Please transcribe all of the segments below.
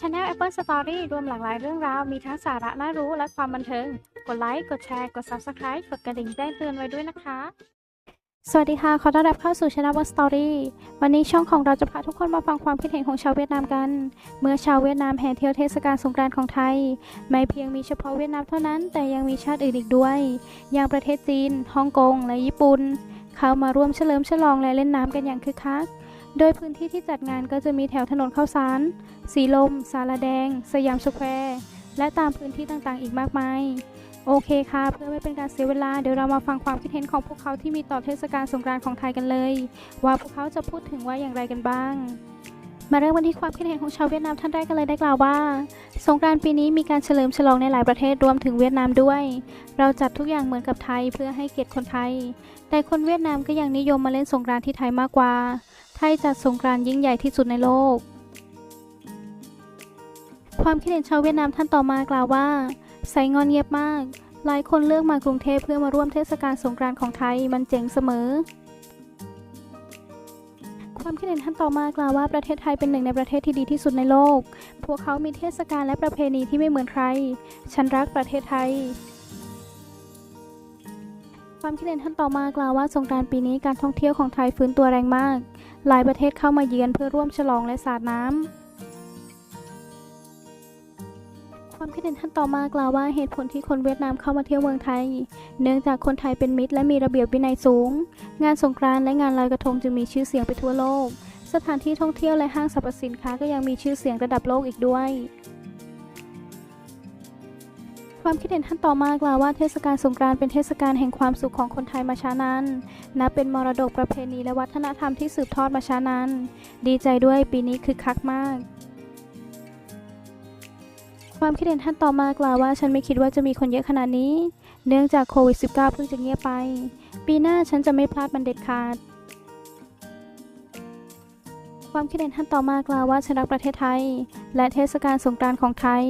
Channel Apple Story รวมหลากหลายเรื่องราว มีทั้งสาระน่ารู้และความบันเทิง กดไลค์ กดแชร์ กด Subscribe กดกระดิ่งแจ้งเตือนไว้ด้วยนะคะ สวัสดีค่ะ ขอต้อนรับเข้าสู่ Channel Apple Story วันนี้ช่องของเราจะพาทุกคนมาฟังความคิดเห็นของชาวเวียดนามกัน เมื่อชาวเวียดนามแห่เที่ยวเทศกาลสงกรานต์ของไทย ไม่เพียงมีเฉพาะเวียดนามเท่านั้น แต่ยังมีชาติอื่นอีกด้วย อย่างประเทศจีน ฮ่องกง และญี่ปุ่น เข้ามาร่วมเฉลิมฉลองและเล่นน้ำกันอย่างคึกคัก โดยพื้นที่ที่จัดงานก็จะมีแถวถนนข้าวสาร สีลม สารแดง สยามสแควร์และตามพื้นที่ต่างๆ อีกมากมาย โอเคค่ะ เพื่อไม่เป็นการเสียเวลา เดี๋ยวเรามาฟังความคิดเห็นของพวกเขาที่มีต่อเทศกาลสงกรานต์ของไทยกันเลย ว่าพวกเขาจะพูดถึงว่าอย่างไรกันบ้างมาเริ่มกันที่ความคิดเห็นของชาวเวียดนามท่านแรกกันเลยได้กล่าวว่า สงกรานต์ปีนี้มีการเฉลิมฉลองในหลายประเทศรวมถึงเวียดนามด้วย เราจัดทุกอย่างเหมือนกับไทยเพื่อให้เกียรติคนไทย แต่คนเวียดนามก็ยังนิยมมาเล่นสงกรานต์ที่ไทยมากกว่า ไทยจัดสงกรานต์ยิ่งใหญ่ที่สุดในโลก ความคิดเห็นชาวเวียดนามท่านต่อมากล่าวว่าไซงอนเงียบมาก หลายคนเลือกมากรุงเทพเพื่อมาร่วมเทศกาลสงกรานต์ของไทยมันเจ๋งเสมอ ความคิดเห็นท่านต่อมากล่าวว่าประเทศไทยเป็นหนึ่งในประเทศที่ดีที่สุดในโลก พวกเขามีเทศกาลและประเพณีที่ไม่เหมือนใคร ฉันรักประเทศไทย ความคิดเห็นท่านต่อมากล่าวว่าสงกรานต์ปีนี้การท่องเที่ยวของไทยฟื้นตัวแรงมาก หลายประเทศเข้ามาเยือนเพื่อร่วมฉลองและสาดน้ำความคิดเห็นท่านต่อมากล่าวว่าเหตุผลที่คนเวียดนามเข้ามาเที่ยวเมืองไทย เนื่องจากคนไทยเป็นมิตรและมีระเบียบวินัยสูง งานสงกรานต์และงานลอยกระทงจึงมีชื่อเสียงไปทั่วโลก สถานที่ท่องเที่ยวและห้างสรรพสินค้าก็ยังมีชื่อเสียงระดับโลกอีกด้วย ความคิดเห็นท่านต่อมากล่าวว่าเทศกาลสงกรานต์เป็นเทศกาลแห่งความสุขของคนไทยมาช้านานนับเป็นมรดกประเพณีและวัฒนธรรมที่สืบทอดมาช้านานดีใจด้วยปีนี้คึกคักมากความคิดเห็นท่านต่อมากล่าวว่าฉันไม่คิดว่าจะมีคนเยอะขนาดนี้ เนื่องจากโควิด -19 เพิ่งจะเงียบไป ปีหน้าฉันจะไม่พลาดมันเด็ดขาด ความคิดเห็นท่านต่อมากล่าวว่าฉันรักประเทศไทย และเทศกาลสงกรานต์ของไทย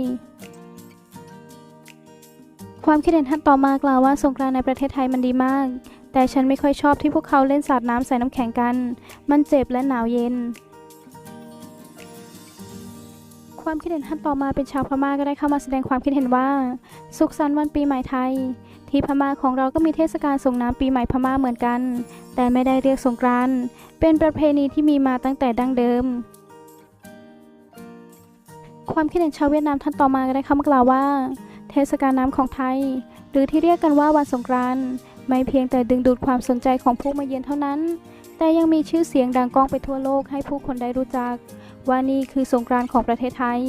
ความคิดเห็นท่านต่อมากล่าวว่าสงกรานในประเทศไทยมันดีมาก แต่ฉันไม่ค่อยชอบที่พวกเขาเล่นสาดน้ำใส่น้ำแข็งกัน มันเจ็บและหนาวเย็น ความคิดเห็นท่านต่อมาเป็นชาวพม่าก็ได้เข้ามาแสดงความคิดเห็นว่า สุขสันต์วันปีใหม่ไทย ที่พม่าของเราก็มีเทศกาลส่งน้ำปีใหม่พม่าเหมือนกัน แต่ไม่ได้เรียกสงกรานต์เป็นประเพณีที่มีมาตั้งแต่ดั้งเดิมความคิดเห็นชาวเวียดนามท่านต่อมาก็ได้เข้ามากล่าวว่า ทศกาลน้ำของไทย หรือที่เรียกกันว่าวันสงกรานต์ไม่เพียงแต่ดึงดูดความสนใจของผู้มาเยือนเท่านั้น แต่ยังมีชื่อเสียงดังก้องไปทั่วโลกให้ผู้คนได้รู้จัก ว่านี่คือสงกรานต์ของประเทศไทย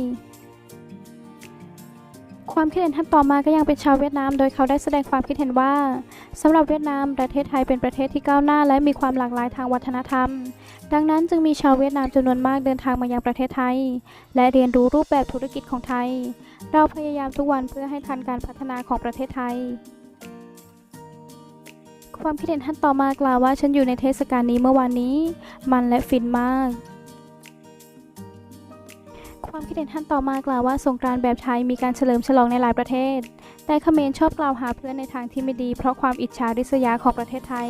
ความคิดเห็นท่านต่อมาก็ยังเป็นชาวเวียดนาม โดยเขาได้แสดงความคิดเห็นว่าสำหรับเวียดนาม ประเทศไทยเป็นประเทศที่ก้าวหน้า และมีความหลากหลายทางวัฒนธรรม ดังนั้นจึงมีชาวเวียดนามจำนวนมากเดินทางมายังประเทศไทย และเรียนรู้รูปแบบธุรกิจของไทย เราพยายามทุกวันเพื่อให้ทันการพัฒนาของประเทศไทยความคิดเห็นท่านต่อมากล่าวว่าฉันอยู่ในเทศกาลนี้เมื่อวานนี้ มันและฟินมาก ความคิดเห็นท่านต่อมากล่าวว่าสงกรานต์แบบไทยมีการเฉลิมฉลองในหลายประเทศ แต่เขมรชอบกล่าวหาเพื่อนในทางที่ไม่ดี เพราะความอิจฉาริษยาของประเทศไทย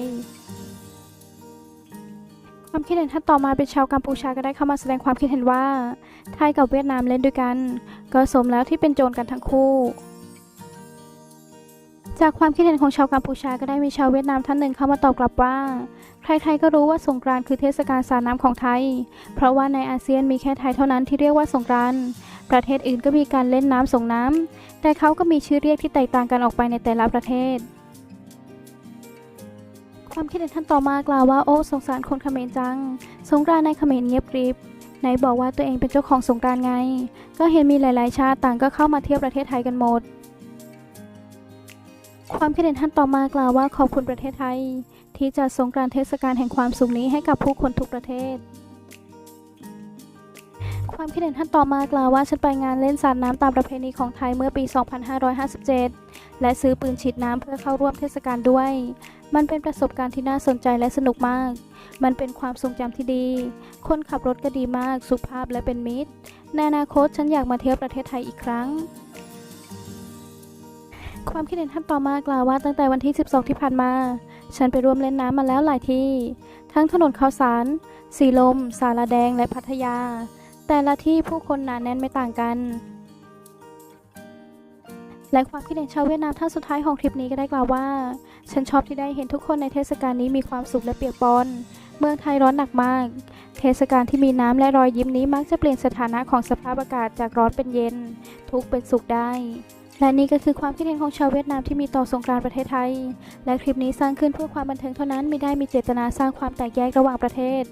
ความคิดเห็นท่านต่อมาเป็นชาวกัมพูชาก็ได้เข้ามาแสดงความคิดเห็นว่า ไทยกับเวียดนามเล่นด้วยกัน ก็สมแล้วที่เป็นโจรกันทั้งคู่ จากความคิดเห็นของชาวกัมพูชาก็ได้มีชาวเวียดนามท่านหนึ่งเข้ามาตอบกลับว่า ใครๆก็รู้ว่าสงกรานต์คือเทศกาลสาดน้ำของไทย เพราะว่าในอาเซียนมีแค่ไทยเท่านั้นที่เรียกว่าสงกรานต์ประเทศอื่นก็มีการเล่นน้ำสงน้ำแต่เขาก็มีชื่อเรียกที่แตกต่างกันออกไปในแต่ละประเทศ ความคิดเห็นท่านต่อมากล่าวว่าโอ้สงสารคนเขมรจัง สงกรานต์ในเขมรเงียบกริบไหนบอกว่าตัวเองเป็นเจ้าของสงกรานต์ไง ก็เห็นมีหลายๆ ชาติต่างก็เข้ามาเที่ยวประเทศไทยกันหมด ความคิดเห็นท่านต่อมากล่าวว่าขอบคุณประเทศไทย ที่จัดสงกานต์เทศกาลแห่งความสุขนี้ให้กับผู้คนทุกประเทศ ความคิดเห็นท่านต่อมากล่าวว่าฉันไปงานเล่นสาดน้ำตามประเพณีของไทยเมื่อปี 2557 และซื้อปืนฉีดน้ำเพื่อเข้าร่วมเทศกาลด้วย มันเป็นประสบการณ์ที่น่าสนใจและสนุกมาก มันเป็นความทรงจำที่ดี คนขับรถก็ดีมาก สุภาพและเป็นมิตร ในอนาคตฉันอยากมาเที่ยวประเทศไทยอีกครั้ง ความคิดเห็นท่านต่อมากล่าวว่าตั้งแต่วันที่ 12 ที่ผ่านมา ฉันไปร่วมเล่นน้ำมาแล้วหลายที่ ทั้งถนนข้าวสาร สีลม สาราแดงและพัทยา แต่ละที่ผู้คนหนาแน่นไม่ต่างกัน และความคิดเห็นชาวเวียดนามท่านสุดท้ายของทริปนี้ก็ได้กล่าวว่า ฉันชอบที่ได้เห็นทุกคนในเทศกาลนี้มีความสุขและเปียกปอน เมืองไทยร้อนหนักมาก เทศกาลที่มีน้ำและรอยยิ้มนี้มักจะเปลี่ยนสถานะของสภาพอากาศจากร้อนเป็นเย็น ทุกเป็นสุขได้ และนี่ก็คือความคิดเห็นของชาวเวียดนามที่มีต่อสงกรานต์ประเทศไทย และคลิปนี้สร้างขึ้นเพื่อความบันเทิงเท่านั้นไม่ได้มีเจตนาสร้างความแตกแยกระหว่างประเทศ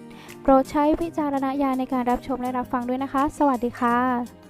โปรดใช้วิจารณญาณในการรับชมและรับฟังด้วยนะคะ สวัสดีค่ะ